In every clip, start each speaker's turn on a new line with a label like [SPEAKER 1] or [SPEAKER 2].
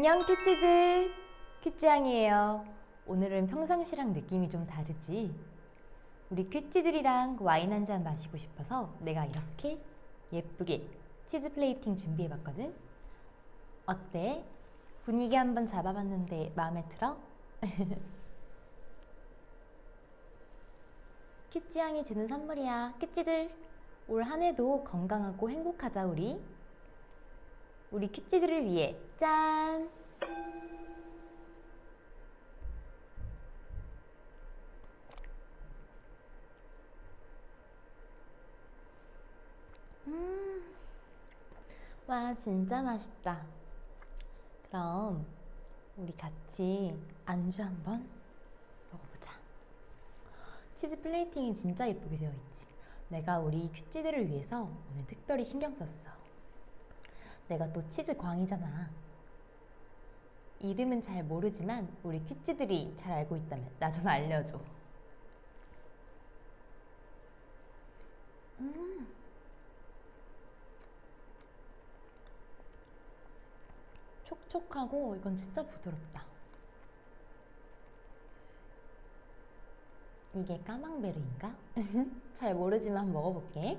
[SPEAKER 1] 안녕 큐찌들. 큐찌양이에요. 오늘은 평상시랑 느낌이 좀 다르지? 우리 큐찌들이랑 와인 한 잔 마시고 싶어서 내가 이렇게 예쁘게 치즈 플레이팅 준비해봤거든? 어때? 분위기 한번 잡아봤는데 마음에 들어? 큐찌양이 주는 선물이야. 큐찌들 올 한해도 건강하고 행복하자 우리 우리 큐찌들을 위해 짠! 음, 와 진짜 맛있다. 그럼 우리 같이 안주 한번 먹어보자. 치즈 플레이팅이 진짜 예쁘게 되어 있지. 내가 우리 큐찌들을 위해서 오늘 특별히 신경 썼어. 내가 또 치즈 광이잖아. 이름은 잘 모르지만 우리 퀴즈들이 잘 알고 있다면 나 좀 알려줘. 음. 촉촉하고 이건 진짜 부드럽다. 이게 까망베르인가? 잘 모르지만 먹어볼게.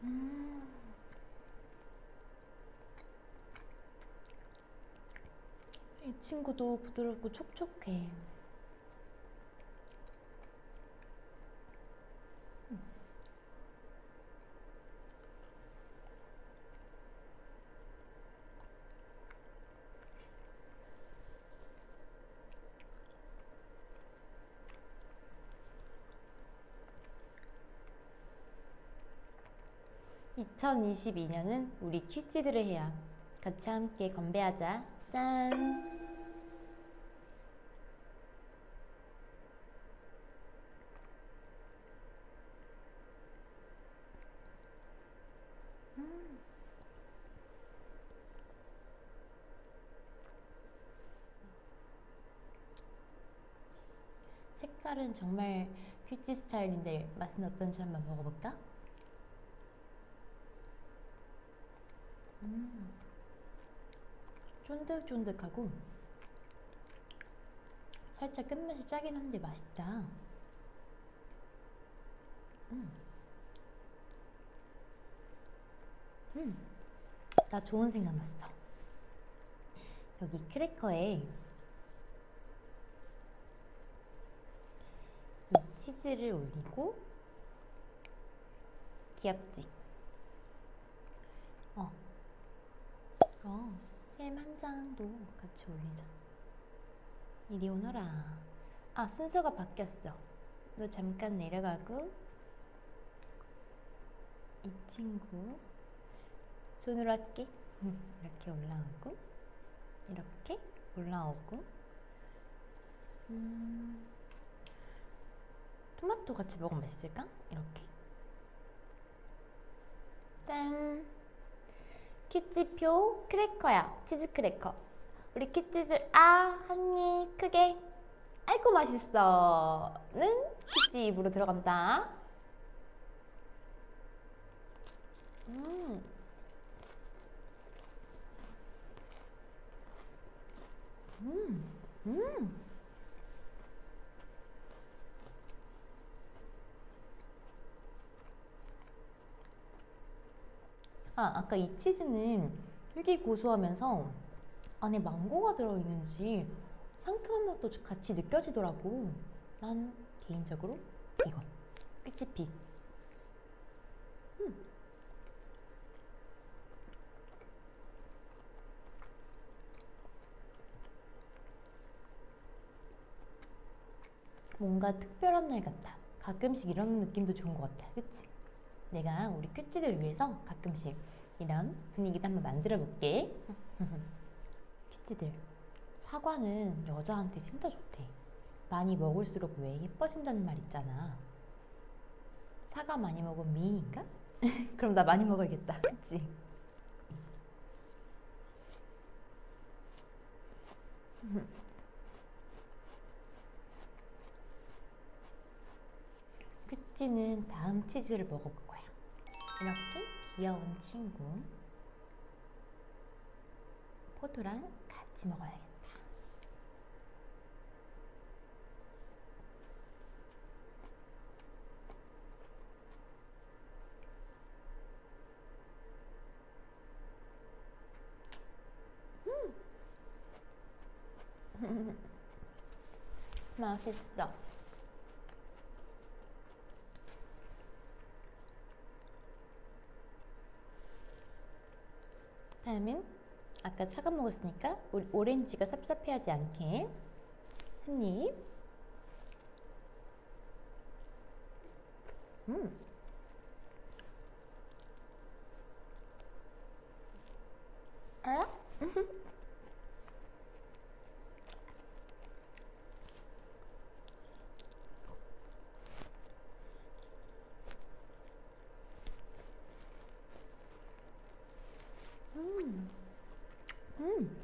[SPEAKER 1] 이 친구도 부드럽고 촉촉해. (2022년은) 우리 퀴즈들의 해야 같이 함께 건배하자 짠 음. 색깔은 정말 퀴즈 스타일인데 맛은 어떤지 한번 먹어볼까? 음. 쫀득쫀득하고 살짝 끝맛이 짜긴 한데 맛있다. 음. 음. 나 좋은 생각 났어. 여기 크래커에 이 치즈를 올리고 귀엽지? 어. 어. 햄한 장도 같이 올리자. 이리 오너라. 아, 순서가 바뀌었어. 너 잠깐 내려가고, 이 친구 손으로 할게. 음, 이렇게 올라오고, 이렇게 올라오고, 음, 토마토 같이 먹으면 맛있을까? 이렇게. 짠! 퀴즈표 크래커야 치즈 크래커 우리 퀴즈들 아 한 입 크게 아이고 맛있어는 퀴즈 입으로 들어간다 음. 음. 음. 아, 아까 이 치즈는 되게 고소하면서 안에 망고가 들어있는지 상큼한 맛도 같이 느껴지더라고. 난 개인적으로 이거 퀴치피. 음. 뭔가 특별한 날 같다. 가끔씩 이런 느낌도 좋은 것 같아. 그치? 내가 우리 큐찌들 위해서 가끔씩 이런 분위기도 한번 만들어 볼게. 큐찌들, 사과는 여자한테 진짜 좋대. 많이 먹을수록 왜 예뻐진다는 말 있잖아. 사과 많이 먹으면 미인인가? 그럼 나 많이 먹어야겠다. 그치? 큐찌는 다음 치즈를 먹어볼 거야. 이렇게 귀여운 친구. 포도랑 같이 먹어야겠다. 음. 맛있어. 다음은 아까 사과 먹었으니까 오렌지가 섭섭해하지 않게 한 입. 음. 아? 음. 음.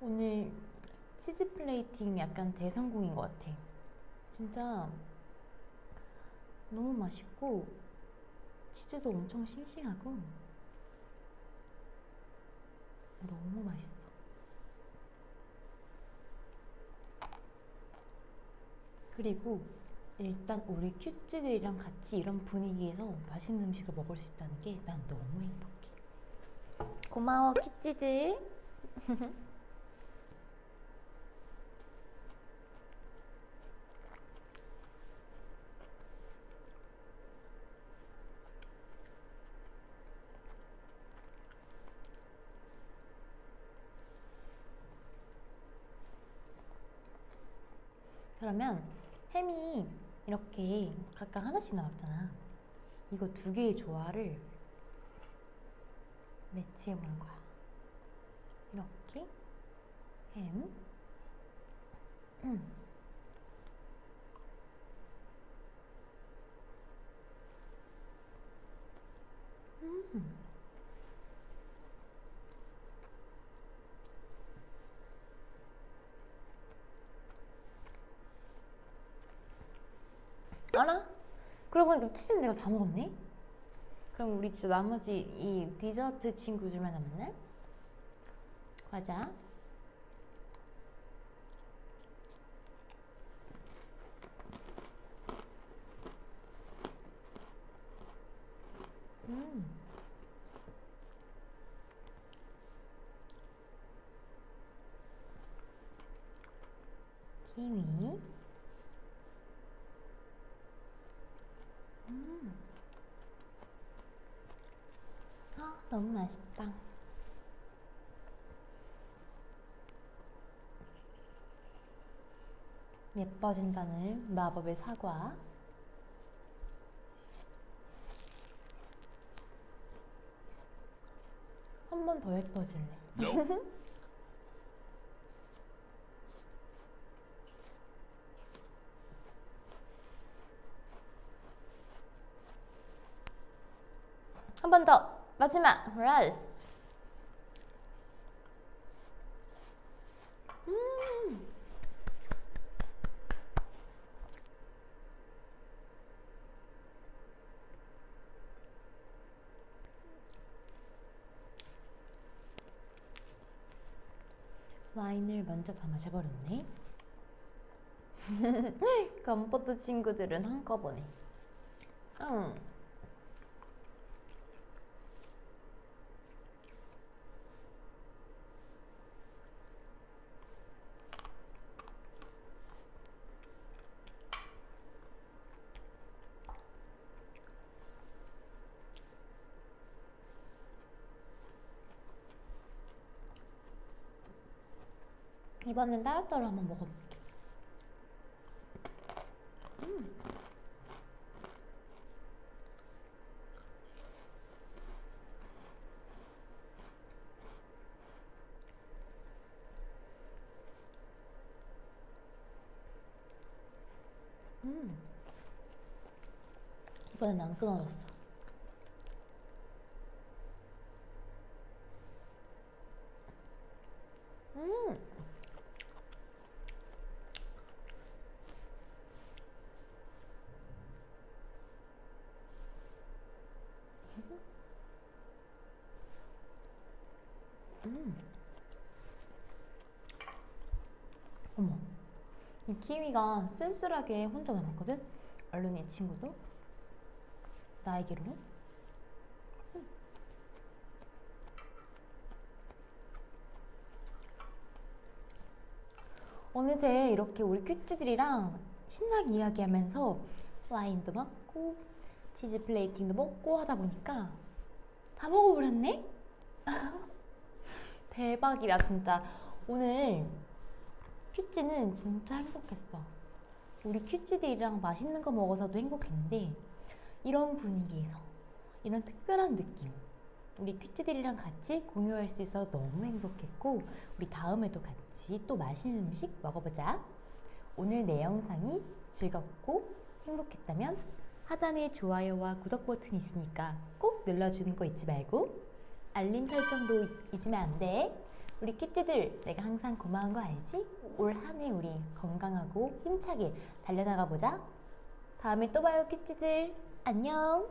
[SPEAKER 1] 오늘 치즈 플레이팅 약간 대성공인 것 같아. 진짜 너무 맛있고 치즈도 엄청 싱싱하고 너무 맛있어. 그리고 일단 우리 큐츠들이랑 같이 이런 분위기에서 맛있는 음식을 먹을 수 있다는 게 난 너무 행복해. 고마워 큐츠들. 그러면 햄이 이렇게 각각 하나씩 나왔잖아. 이거 두 개의 조화를 매치해 보는 거야. 이렇게 햄, 음. 음. 알아? 그러고 보니까 치즈는 내가 다 먹었네? 그럼 우리 진짜 나머지 이 디저트 친구들만 남았네? 과자 음. 키위 음. 아, 너무 맛있다. 예뻐진다는 마법의 사과. 한 번 더 예뻐질래. 한번 더. 마지막. 라스트. 음. 와인을 먼저 다 마셔버렸네. 건포도 친구들은 한꺼번에. 응. 이번엔 따로따로 한번 먹어볼게. 음. 음. 이번엔 안 끊어졌어. 음. 이 키위가 쓸쓸하게 혼자 남았거든. 얼른 이 친구도 나에게로. 음. 어느새 이렇게 우리 큐찌들이랑 신나게 이야기하면서 와인도 먹고 치즈 플레이팅도 먹고 하다 보니까 다 먹어버렸네? 대박이다 진짜 오늘 큐찌는 진짜 행복했어 우리 큐찌들이랑 맛있는 거 먹어서도 행복했는데 이런 분위기에서 이런 특별한 느낌 우리 큐찌들이랑 같이 공유할 수 있어서 너무 행복했고 우리 다음에도 같이 또 맛있는 음식 먹어보자 오늘 내 영상이 즐겁고 행복했다면 하단에 좋아요와 구독 버튼이 있으니까 꼭 눌러주는 거 잊지 말고 알림 설정도 잊- 잊으면 안 돼. 우리 키티들 내가 항상 고마운 거 알지? 올 한 해 우리 건강하고 힘차게 달려나가 보자. 다음에 또 봐요 키티들. 안녕.